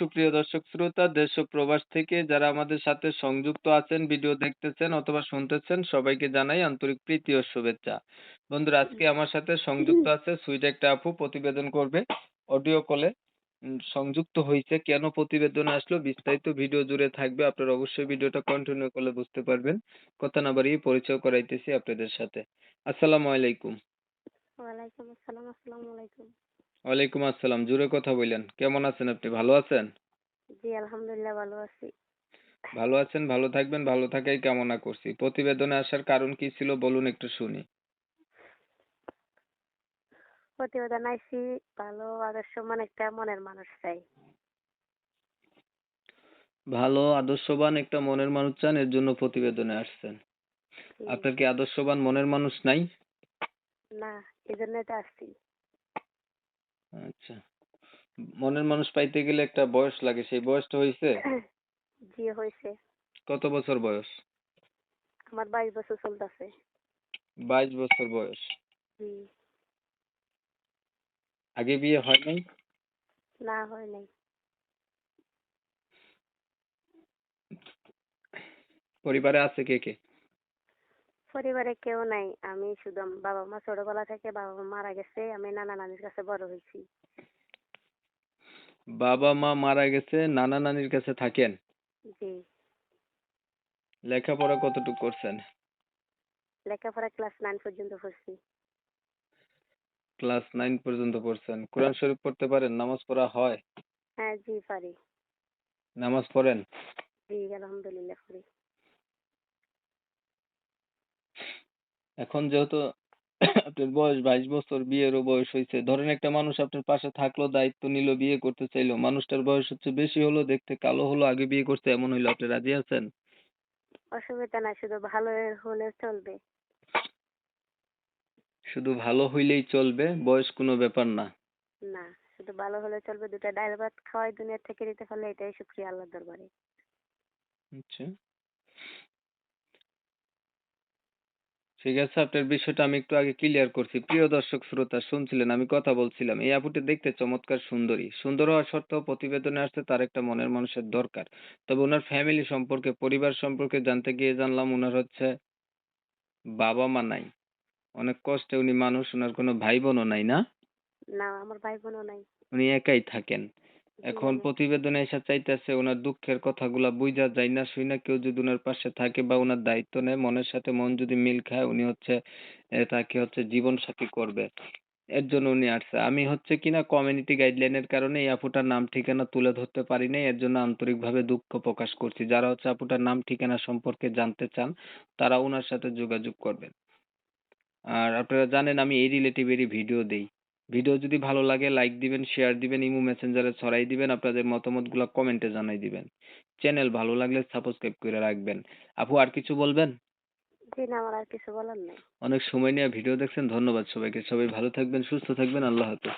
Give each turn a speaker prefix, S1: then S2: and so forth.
S1: সুপ্রিয় দর্শক, শ্রোতা, দেশ ও প্রবাস থেকে যারা আমাদের সাথে সংযুক্ত আছেন ভিডিও দেখতেছেন অথবা শুনতেছেন, সবাইকে জানাই আন্তরিক প্রীতি ও শুভেচ্ছা। বন্ধুরা, আজকে আমার সাথে সংযুক্ত আছে সুইট একটা আপু, প্রতিবেদন করবে। অডিও কলে সংযুক্ত হয়েছে কেন প্রতিবেদন আসলো? বিস্তারিত ভিডিও জুড়ে থাকবে। আপনারা অবশ্যই ভিডিওটা কন্টিনিউ করলে বুঝতে পারবেন। কথা না বাড়িয়ে পরিচয় করাইতেছি আপনাদের সাথে। আসসালামু আলাইকুম।
S2: ওয়ালাইকুম আসসালাম। আসসালামু আলাইকুম।
S1: ওয়ালাইকুম আসসালাম। জুড়ে কথা বললেন কেমন আছেন আপনি? ভালো আছেন?
S2: জি আলহামদুলিল্লাহ ভালো আছি।
S1: ভালো আছেন ভালো থাকবেন ভালো থাকাই কামনা করছি। প্রতিবেদনে আসার কারণ কি ছিল বলুন একটু শুনি।
S2: প্রতিবেদন আইছি ভালো আদর্শমান একটা মনের মানুষ চাই।
S1: ভালো আদর্শবান একটা মনের মানুষ চান এর জন্য প্রতিবেদনে আসছেন। আপনার কি আদর্শবান মনের মানুষ নাই?
S2: না এই জন্যই তো আসছি।
S1: আচ্ছা। মনের মানুষ পাইতে গেলে একটা বয়স লাগে সেই বয়সটা হয়েছে
S2: জি হয়েছে
S1: কত বছর বয়স?
S2: আমার বাইশ বছর চলতেছে।
S1: বাইশ বছর বয়স। আগে বিয়ে হয় নাই?
S2: না হয় নাই।
S1: পরিবারে আছে কে কে?
S2: পরিবারে কেউ নাই। আমি শুধু বাবা মা ছোটবেলা থেকে বাবা মা মারা গেছে আমি নানা নানির কাছে বড় হয়েছি।
S1: বাবা মা মারা গেছে নানা নানির কাছে থাকেন?
S2: জি।
S1: লেখাপড়া কতটুকু করছেন?
S2: লেখাপড়া ক্লাস নাইন পর্যন্ত পড়ছি।
S1: ক্লাস নাইন পর্যন্ত পড়ছেন। কোরআন শরীফ পড়তে পারেন? নামাজ পড়া হয়?
S2: হ্যাঁ জি পারি।
S1: নামাজ পড়েন?
S2: জি আলহামদুলিল্লাহ পারি
S1: এখন যেহেতু আপনার বয়স বাইশ বছর বিয়েরও বয়স হয়েছে ধরেন একটা মানুষ আপনার পাশে থাকল দায়িত্ব নিল বিয়ে করতে চাইলো মানুষটার বয়স হচ্ছে বেশি হলো দেখতে কালো হলো আগে বিয়ে করছে এমন হইল আপনি রাজি আছেন?
S2: অসুবিধা নাই শুধু ভালো হলে চলবে।
S1: শুধু ভালো হইলেই চলবে বয়স কোনো ব্যাপার না।
S2: না শুধু ভালো হলে চলবে দুটা ডাল ভাত খাওয়াই দুনিয়া থেকে দিতে পারলে এটাই শুক্রিয়া আল্লাহর দরবারে।
S1: আচ্ছা। ঠিক আছে আপনার বিষয়টা আমি একটু আগে ক্লিয়ার করছি। প্রিয় দর্শক শ্রোতা শুনছিলেন আমি কথা বলছিলাম। এই আপুটি দেখতে চমৎকার সুন্দরী। সুন্দর হওয়া সত্ত্বেও প্রতিবেদনে আসতে তার একটা মনের মানুষের দরকার। তবে ওনার ফ্যামিলি সম্পর্কে পরিবার সম্পর্কে জানতে গিয়ে জানলাম ওনার হচ্ছে বাবা মা নাই। অনেক কষ্টে উনি মানুষ ওনার কোনো ভাই বোনও নাই না?
S2: না আমার ভাই বোনও নাই।
S1: উনি একাই থাকেন। এখন প্রতিবেদনে এসে চাইতেছে ওনার দুঃখের কথাগুলা বুঝা যায় না শুই না কেউ যদি ওনার পাশে থাকে বা ওনার দায়িত্ব নেয় মনের সাথে মন যদি মিল খায় উনি হচ্ছে তাকে হচ্ছে জীবন সাথী করবে। এর জন্য উনি আসছে। আমি হচ্ছে কিনা কমিউনিটি গাইডলাইনের কারণে এই আপুটার নাম ঠিকানা তুলে ধরতে পারি নাই এর জন্য আন্তরিকভাবে দুঃখ প্রকাশ করছি। যারা হচ্ছে আপুটার নাম ঠিকানা সম্পর্কে জানতে চান তারা ওনার সাথে যোগাযোগ করবেন। আর আপনারা জানেন আমি এই রিলেটিভেরই ভিডিও দেই। ভিডিও যদি ভালো লাগে লাইক দিবেন শেয়ার দিবেন ইমো মেসেঞ্জারে ছড়াই দিবেন আপনাদের মতামতগুলো কমেন্টে জানাই দিবেন। চ্যানেল ভালো লাগলে সাবস্ক্রাইব করে রাখবেন। আপু আর কিছু বলবেন?
S2: জি না আমার আর কিছু বলার নেই।
S1: অনেক সময় নিয়ে ভিডিও দেখছেন ধন্যবাদ সবাইকে। সবাই ভালো থাকবেন সুস্থ থাকবেন আল্লাহ হাফেজ।